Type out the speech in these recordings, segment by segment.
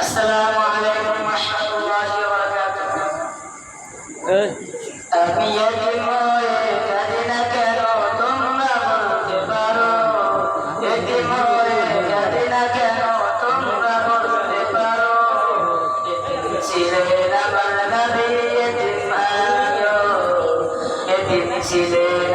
আসসালামু আলাইকুম ওয়া রাহমাতুল্লাহি ওয়া বারাকাতুহু। আমি একজন জানি না কেন তোমরা বলতে পারো? একজন জানি না কেন তোমরা বলতে পারো? এ আমার নবী একজন ভাইও একদিন ছিলেন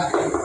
mensaje.